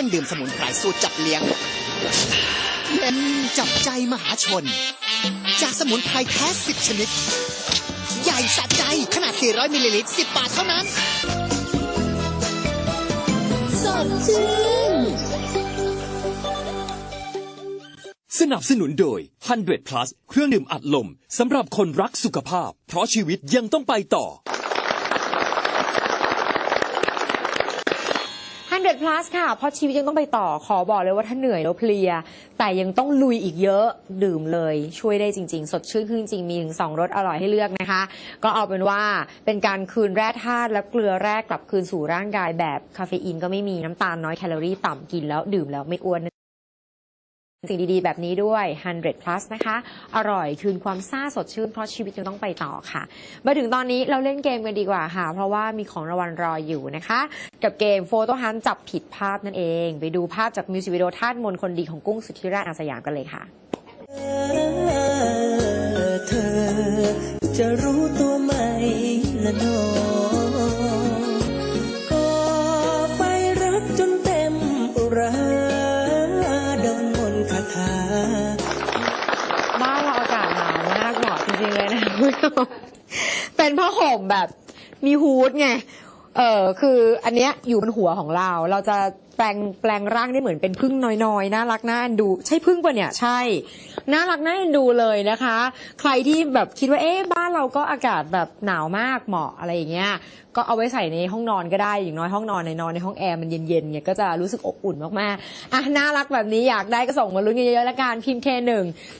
รื่องดื่มสมุนไพรสูตรจับเลี้ยงเย็นจับใจมหาชน จากสมุนไพรแท้สิบชนิด ใหญ่สะใจขนาด 400 มิลลิลิตร 10 บาทเท่านั้น สดชื่นสนับสนุนโดย 100 plus เครื่องดื่มอัดลมสำหรับคนรักสุขภาพ เพราะชีวิตยังต้องไปต่อ 100 plus ค่ะ เพราะชีวิตยังต้องไปต่อ ขอบอกเลยว่าถ้าเหนื่อยแล้วเพลีย แต่ยังต้องลุยอีกเยอะดื่มเลย ช่วยได้จริง ๆ สดชื่นขึ้นจริง มีถึง 2รสอร่อยให้เลือกนะคะ ก็เอาเป็นว่าเป็นการคืนแร่ธาตุและเกลือแร่กลับคืนสู่ร่างกายแบบคาเฟอีนก็ไม่มีน้ำตาลน้อยแคลอรี่ต่ำกินแล้วดื่มแล้วไม่อ้วน สิ่งดีๆ แบบนี้ด้วย 100 plus นะคะ อร่อยคืนความซ่าสดชื่น เพราะชีวิตยังต้องไปต่อค่ะ มาถึงตอนนี้เราเล่นเกมกันดีกว่าค่ะ เพราะว่ามีของรางวัลรออยู่นะคะ กับเกมโฟโต้ฮันจับผิดภาพนั่นเอง ไปดูภาพจากมิวสิกวิดีโอท่าสมนคนดีของกุ้งสุธิราชอาสยามกันเลยค่ะ เธอจะรู้ตัวไหมละน้อง บ้านเราอากาศหนาวมากเหมาะจริงๆเลยนะคุณผู้ชมเป็นผ้าห่มแบบมีฮูดไง เออคืออันเนี้ยอยู่บนหัวของเรา เราจะแปลงแปลงร่างได้เหมือนเป็นพึ่งน้อยๆ น่ารักน่าเอ็นดู ใช่พึ่งปะเนี่ยใช่ น่ารักน่าเอ็นดูเลยนะคะ ใครที่แบบคิดว่าเอ๊ะบ้านเราก็อากาศแบบหนาวมากเหมาะอะไรอย่างเงี้ยก็เอาไว้ใส่ในห้องนอนก็ได้อย่างน้อยห้องนอนในนอนในห้องแอร์มันเย็นๆเนี่ยก็จะรู้สึกอบอุ่นมากๆอะน่ารักแบบนี้อยากได้ก็ส่งมาลุ้นเยอะๆล้วกันพิมพ์ K1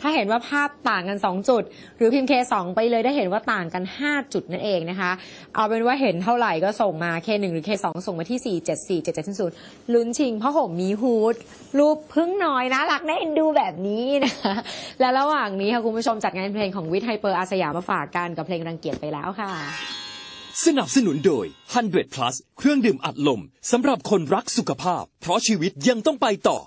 ถ้าเห็นว่าภาพต่างกัน 2 จุด หรือพิมพ์ K2 ไปเลยได้เห็นว่าต่างกัน 5 จุดนั่นเองนะคะ เอาเป็นว่าเห็นเท่าไหร่ก็ส่งมา K1 หนึ่งหรือ K2 ส่งมาที่4 7 4 7 7 0 0ลุ้นชิงผ้าห่มมีฮูดรูปพึ่งน้อยนะรักน่าเอ็นดูแบบนี้นะคะและระหว่างนี้ค่ะคุณผู้ชมจัดงานเพลงของวิทย์ไฮเปอร์อาสยามมาฝากกันกับเพลงรังเกียจไปแล้วค่ะ สนับสนุนโดย 100 plus เครื่องดื่มอัดลมสำหรับคนรักสุขภาพ เพราะชีวิตยังต้องไปต่อ